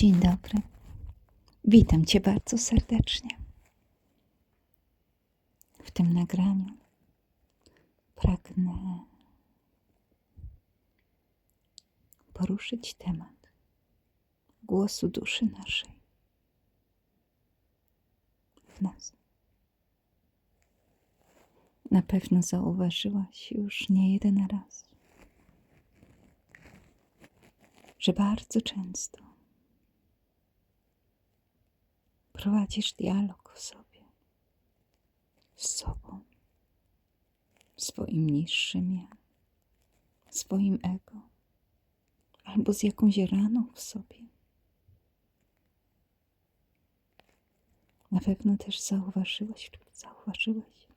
Dzień dobry. Witam Cię bardzo serdecznie. W tym nagraniu pragnę poruszyć temat głosu duszy naszej w nas. Na pewno zauważyłaś już nie jeden raz, że bardzo często prowadzisz dialog w sobie, z sobą, swoim niższym ja, swoim ego, albo z jakąś raną w sobie. Na pewno też zauważyłeś lub zauważyłeś,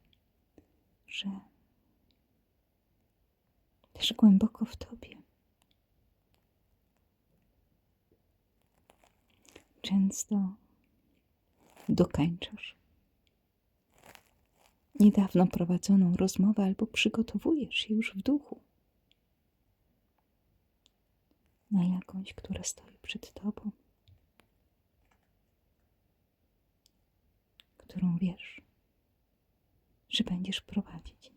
że też głęboko w tobie często dokańczasz. Niedawno prowadzoną rozmowę albo przygotowujesz się już w duchu. Na jakąś, która stoi przed tobą, którą wiesz, że będziesz prowadzić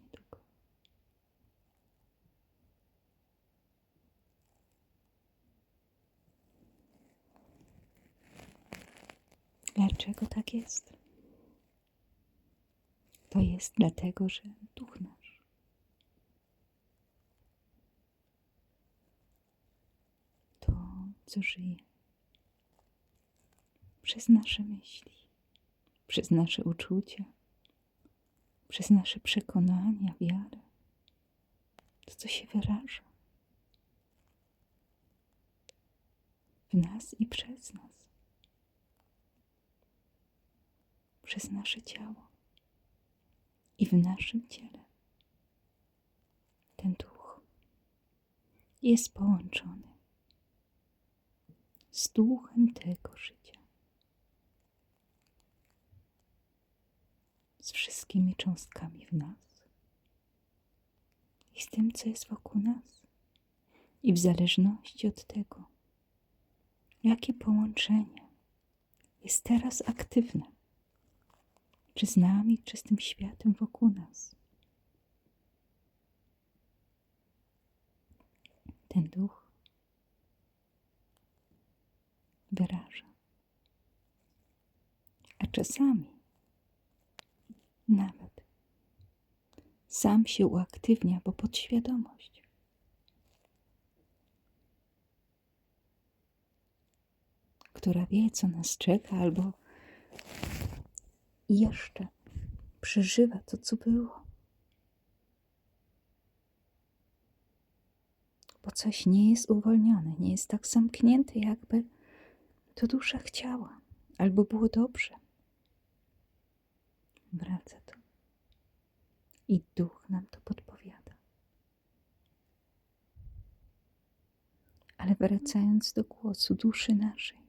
Dlaczego tak jest? To jest dlatego, że duch nasz to, co żyje przez nasze myśli, przez nasze uczucia, przez nasze przekonania, wiarę, to, co się wyraża w nas i przez nas. Przez nasze ciało i w naszym ciele. Ten duch jest połączony z duchem tego życia, z wszystkimi cząstkami w nas i z tym, co jest wokół nas. I w zależności od tego, jakie połączenie jest teraz aktywne, czy z nami, czy z tym światem wokół nas. Ten duch wyraża. A czasami nawet sam się uaktywnia, bo podświadomość. Która wie, co nas czeka, albo i jeszcze przeżywa to, co było. Bo coś nie jest uwolnione, nie jest tak zamknięte, jakby to dusza chciała, albo było dobrze. Wraca to. I duch nam to podpowiada. Ale wracając do głosu duszy naszej,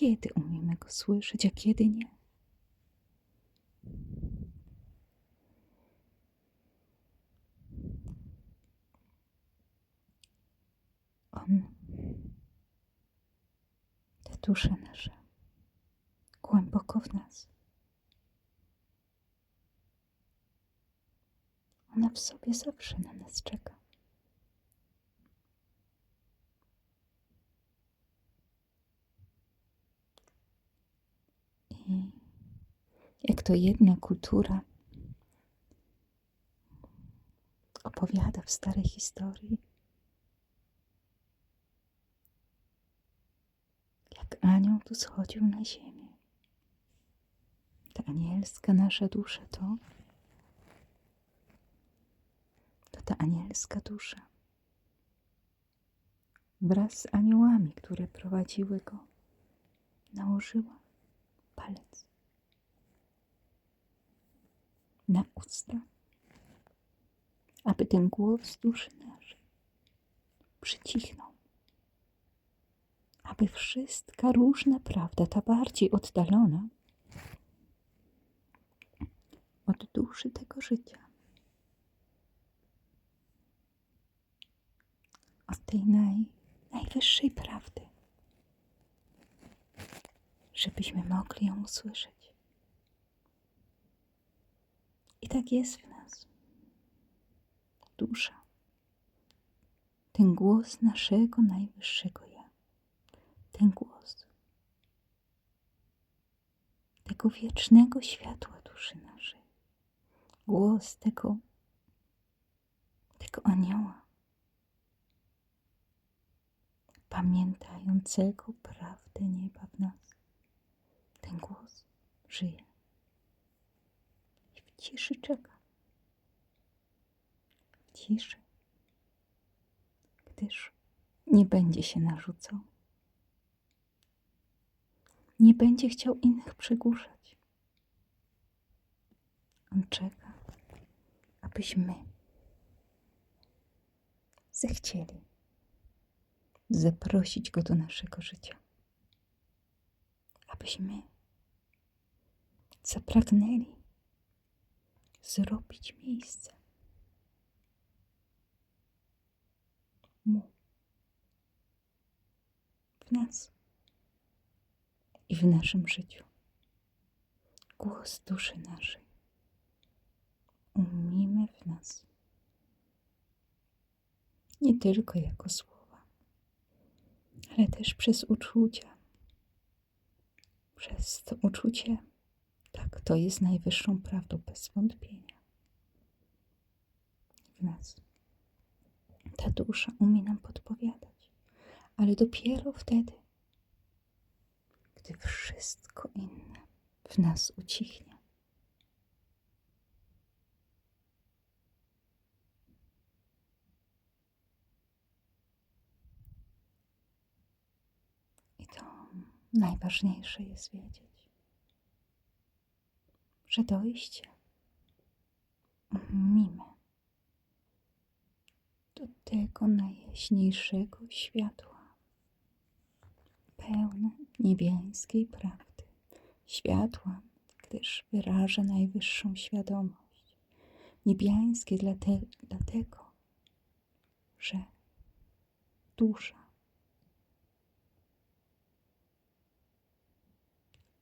kiedy umiemy go słyszeć, a kiedy nie? On, te dusze nasze, głęboko w nas. Ona w sobie zawsze na nas czeka. Jak to jedna kultura opowiada w starej historii, jak anioł tu schodził na ziemię. Ta anielska nasza dusza to, to ta anielska dusza. Wraz z aniołami, które prowadziły go, nałożyła palec na usta, aby ten głos duszy naszej przycichnął, aby wszystka różna prawda, ta bardziej oddalona od duszy tego życia, od tej naj, najwyższej prawdy, żebyśmy mogli ją usłyszeć. I tak jest w nas. Dusza. Ten głos naszego najwyższego ja. Ten głos tego wiecznego światła duszy naszej. Głos tego, tego anioła, pamiętającego prawdę nieba w nas. Ten głos żyje ciszy czeka. Ciszy, gdyż nie będzie się narzucał nie będzie chciał innych przegłuszać. On czeka, abyśmy zechcieli zaprosić go do naszego życia. Abyśmy zapragnęli zrobić miejsce. Mu. W nas. I w naszym życiu. Głos duszy naszej. Umimy w nas. Nie tylko jako słowa, ale też przez uczucia. Przez to uczucie, tak, to jest najwyższą prawdą, bez wątpienia. W nas. Ta dusza umie nam podpowiadać, ale dopiero wtedy, gdy wszystko inne w nas ucichnie. I to najważniejsze jest wiedzieć, że dojście umimy do tego najjaśniejszego światła. Pełne niebiańskiej prawdy, światła, gdyż wyraża najwyższą świadomość. Niebiańskie dlate, dlatego, że dusza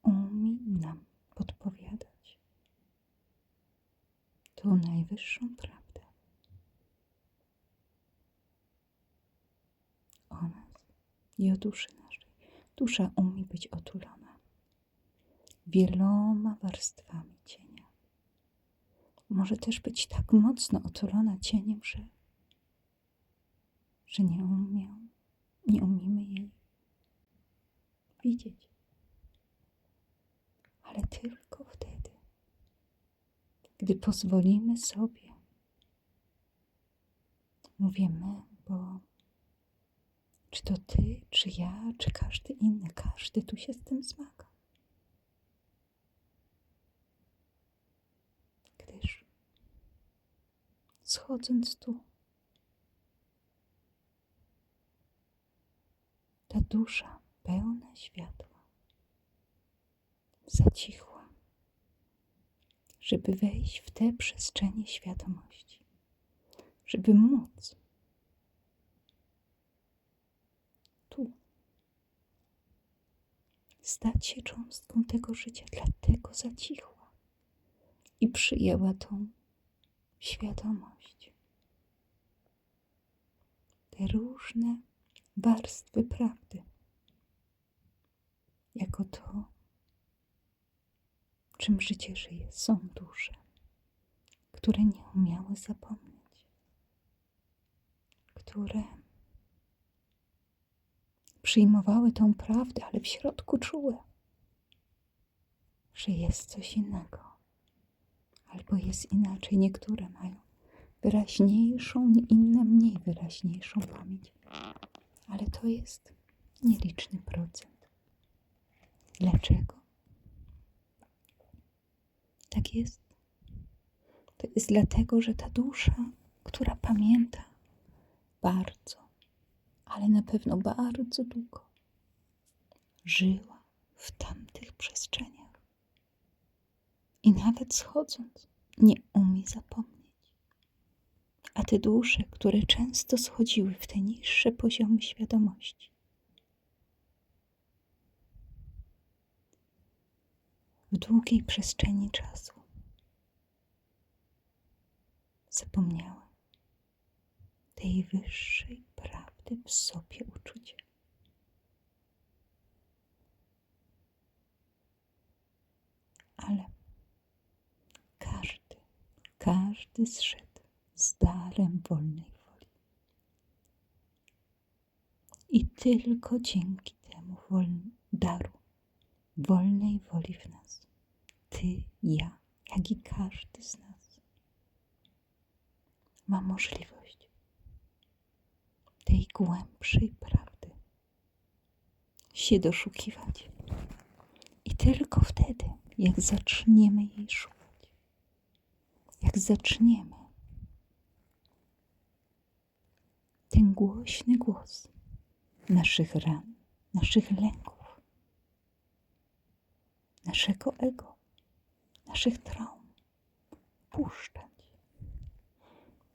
umie nam podpowiadać najwyższą prawdę o nas i o duszy naszej. Dusza umie być otulona wieloma warstwami cienia. Może też być tak mocno otulona cieniem, że, że nie umią, nie umiemy jej widzieć. Ale tylko wtedy, gdy pozwolimy sobie, mówię my, bo czy to ty, czy ja, czy każdy inny, każdy tu się z tym zmaga. Gdyż schodząc tu, ta dusza pełna światła zacichła, żeby wejść w te przestrzenie świadomości, żeby móc stać się cząstką tego życia, dlatego zacichła i przyjęła tą świadomość. Te różne warstwy prawdy, jako to, czym życie żyje, są dusze, które nie umiały zapomnieć, które przyjmowały tą prawdę, ale w środku czuły, że jest coś innego, albo jest inaczej. Niektóre mają wyraźniejszą, inne mniej wyraźniejszą pamięć, ale to jest nieliczny procent. Dlaczego? Tak jest. To jest dlatego, że ta dusza, która pamięta bardzo, ale na pewno bardzo długo żyła w tamtych przestrzeniach. I nawet schodząc, nie umie zapomnieć. A te dusze, które często schodziły w te niższe poziomy świadomości, w długiej przestrzeni czasu. Zapomniałem tej wyższej prawdy w sobie uczucia. Ale każdy, każdy zszedł z darem wolnej woli. I tylko dzięki temu woln- daru wolnej woli w nas, ty, ja, jak i każdy z nas, ma możliwość tej głębszej prawdy się doszukiwać. I tylko wtedy, jak zaczniemy jej szukać, jak zaczniemy ten głośny głos naszych ran, naszych lęków, naszego ego, naszych traum puszczać.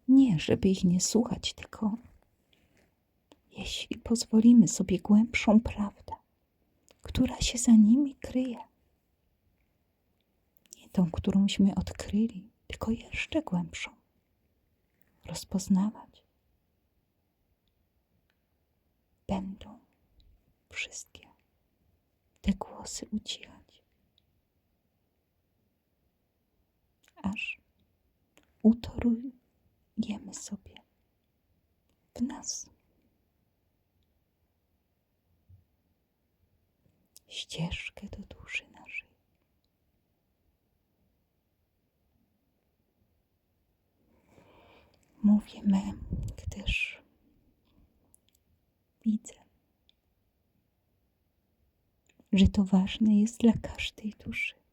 Nie, żeby ich nie słuchać, tylko jeśli pozwolimy sobie głębszą prawdę, która się za nimi kryje, nie tą, którąśmy odkryli, tylko jeszcze głębszą, rozpoznawać, będą wszystkie te głosy ucichać, aż utorujemy sobie w nas ścieżkę do duszy naszej. Mówię my, gdyż widzę, że to ważne jest dla każdej duszy.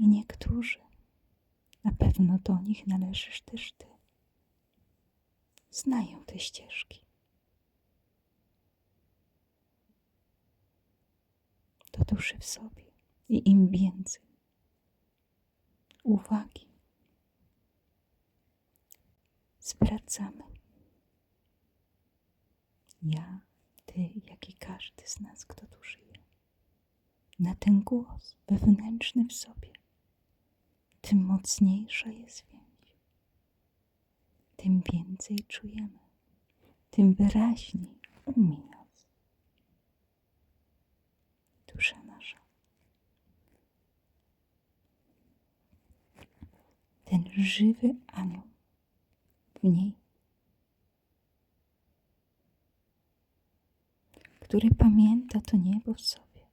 I niektórzy, na pewno do nich należysz też ty, znają te ścieżki. Do duszy w sobie i im więcej. Uwagi. Zwracamy. Ja, ty, jak i każdy z nas, kto tu żyje, na ten głos wewnętrzny w sobie, tym mocniejsza jest więź, tym więcej czujemy, tym wyraźniej umie nas dusza nasza. Ten żywy anioł w niej, który pamięta to niebo w sobie,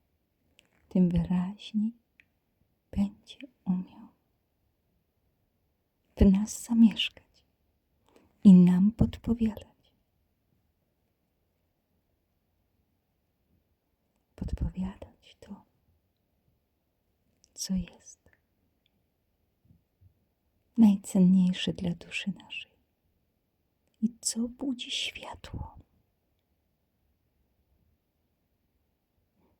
tym wyraźniej będzie umiał w nas zamieszkać i nam podpowiadać. Podpowiadać to, co jest najcenniejsze dla duszy naszej i co budzi światło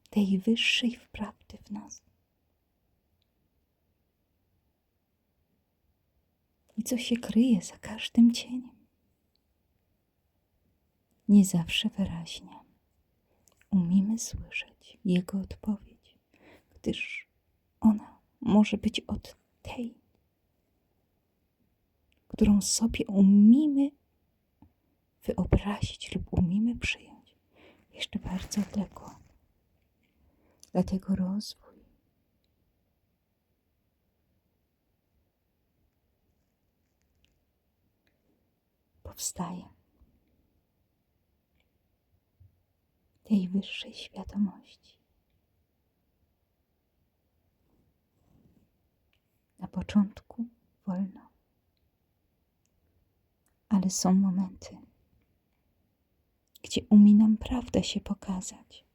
tej wyższej wprawdy w nas. I co się kryje za każdym cieniem. Nie zawsze wyraźnie umiemy słyszeć Jego odpowiedź, gdyż ona może być od tej, którą sobie umimy wyobrazić lub umimy przyjąć, jeszcze bardzo odległa. Dlatego rozwój powstaje tej wyższej świadomości. Na początku wolno, ale są momenty, gdzie umie nam prawda się pokazać,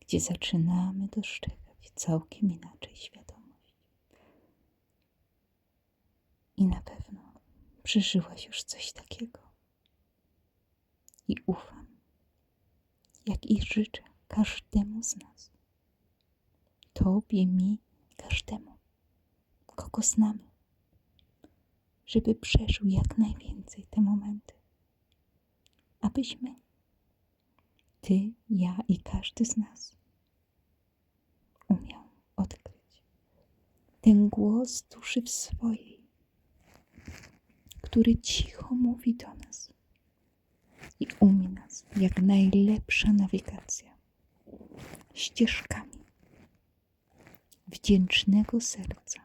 gdzie zaczynamy dostrzegać całkiem inaczej świadomość. I na pewno przeżyłaś już coś takiego. I ufam, jak i życzę każdemu z nas. Tobie, mi, każdemu, kogo znamy, żeby przeżył jak najwięcej te momenty. Abyśmy, ty, ja i każdy z nas, umiał odkryć ten głos duszy w swojej który cicho mówi do nas i umie nas jak najlepsza nawigacja ścieżkami wdzięcznego serca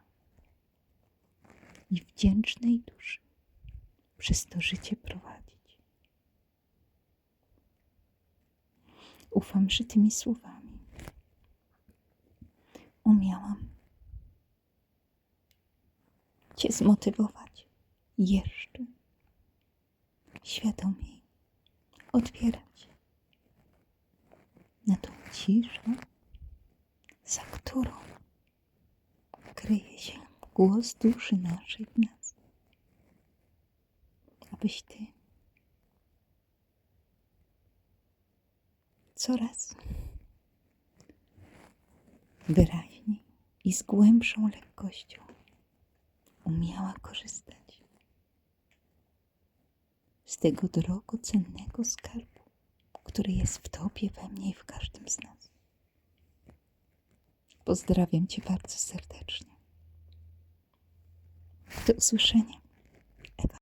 i wdzięcznej duszy przez to życie prowadzić. Ufam, że tymi słowami umiałam Cię zmotywować jeszcze. Świadomiej otwierać. Na tą ciszę, za którą kryje się głos duszy naszej w nas. Abyś Ty coraz wyraźniej i z głębszą lekkością umiała korzystać z tego drogocennego skarbu, który jest w Tobie, we mnie i w każdym z nas. Pozdrawiam Cię bardzo serdecznie. Do usłyszenia.